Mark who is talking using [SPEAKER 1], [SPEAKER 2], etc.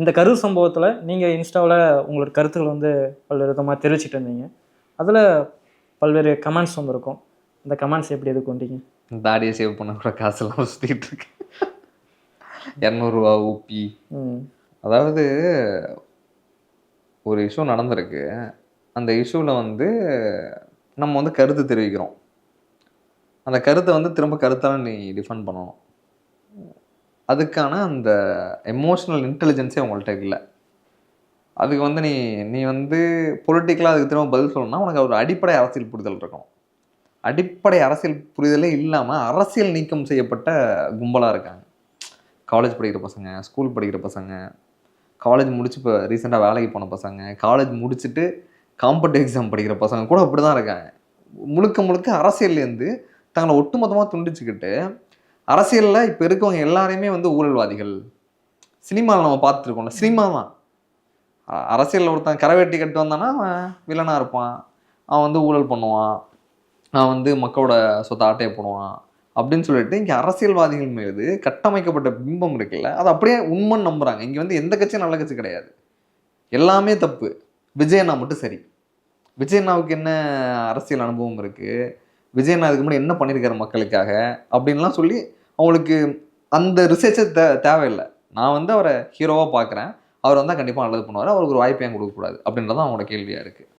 [SPEAKER 1] இந்த கரூர் சம்பவத்தில் நீங்கள் இன்ஸ்டாவில் உங்களோட கருத்துக்கள் வந்து பல்வேறு விதமாக தெரிவிச்சிட்டு இருந்தீங்க. அதில் பல்வேறு கமெண்ட்ஸ் வந்திருக்கும். அந்த கமெண்ட்ஸ் எப்படி எதிர்கொண்டீங்க?
[SPEAKER 2] தாடியை சேவ் பண்ண கூட காசெல்லாம் சுற்றிட்டு இருக்கு இரநூறுவா ஊப்பி. அதாவது ஒரு இஷ்யூ நடந்திருக்கு. அந்த இஷ்யூவில் வந்து நம்ம வந்து கருத்து தெரிவிக்கிறோம். அந்த கருத்தை வந்து திரும்ப கருத்தால நீ டிஃபெண்ட் பண்ணணும். அதுக்கான அந்த எமோஷ்னல் இன்டெலிஜென்ஸே உங்கள்கிட்ட இல்லை. அதுக்கு வந்து நீ நீ வந்து பொலிட்டிக்கலாக அதுக்கு திரும்ப பதில் சொல்லணும்னா உனக்கு ஒரு அடிப்படை அரசியல் புரிதல் இருக்கணும். அடிப்படை அரசியல் புரிதலே இல்லாமல் அரசியல் நீக்கம் செய்யப்பட்ட கும்பலாக இருக்காங்க. காலேஜ் படிக்கிற பசங்க ஸ்கூல் படிக்கிற பசங்க காலேஜ் முடிச்சு இப்போ ரீசெண்டாக வேலைக்கு போன பசங்க காலேஜ் முடிச்சுட்டு காம்படிட்டிவ் எக்ஸாம் படிக்கிற பசங்க கூட அப்படி தான் இருக்காங்க. முழுக்க முழுக்க அரசியல்லேருந்து தங்களை ஒட்டுமொத்தமாக துண்டிச்சுக்கிட்டு அரசியலில் இப்போ இருக்கவங்க எல்லாரையுமே வந்து ஊழல்வாதிகள். சினிமாவில் நம்ம பார்த்துருக்கோம்ல சினிமா தான் அரசியலில் அரசியல்ல ஒருத்தன் கரவேட்டி கட்டு வந்தானா அவன் வில்லனாக இருப்பான். அவன் வந்து ஊழல் பண்ணுவான். அவன் வந்து மக்களோட சொத்தை ஆட்டையை போடுவான். அப்படின்னு சொல்லிட்டு இங்கே அரசியல்வாதிகள் மீது கட்டமைக்கப்பட்ட பிம்பம் இருக்குல்ல அது அப்படியே உண்மைன்னு நம்புறாங்க. இங்கே வந்து எந்த கட்சியும் நல்ல கட்சி கிடையாது. எல்லாமே தப்பு. விஜயண்ணா மட்டும் சரி. விஜயண்ணாவுக்கு என்ன அரசியல் அனுபவம் இருக்குது விஜயண்ணா இதுக்கு முன்னாடி என்ன பண்ணியிருக்காரு மக்களுக்காக? அப்படின்லாம் சொல்லி அவங்களுக்கு அந்த ரிசர்ச்சே தே தேவையில்லை. நான் வந்து அவரை ஹீரோவாக பார்க்குறேன். அவர் வந்தால் கண்டிப்பாக நல்லது பண்ணுவார். அவருக்கு ஒரு வாய்ப்பு ஏன் கொடுக்கக்கூடாது அப்படின்றது தான் அவங்களோட கேள்வியாக இருக்குது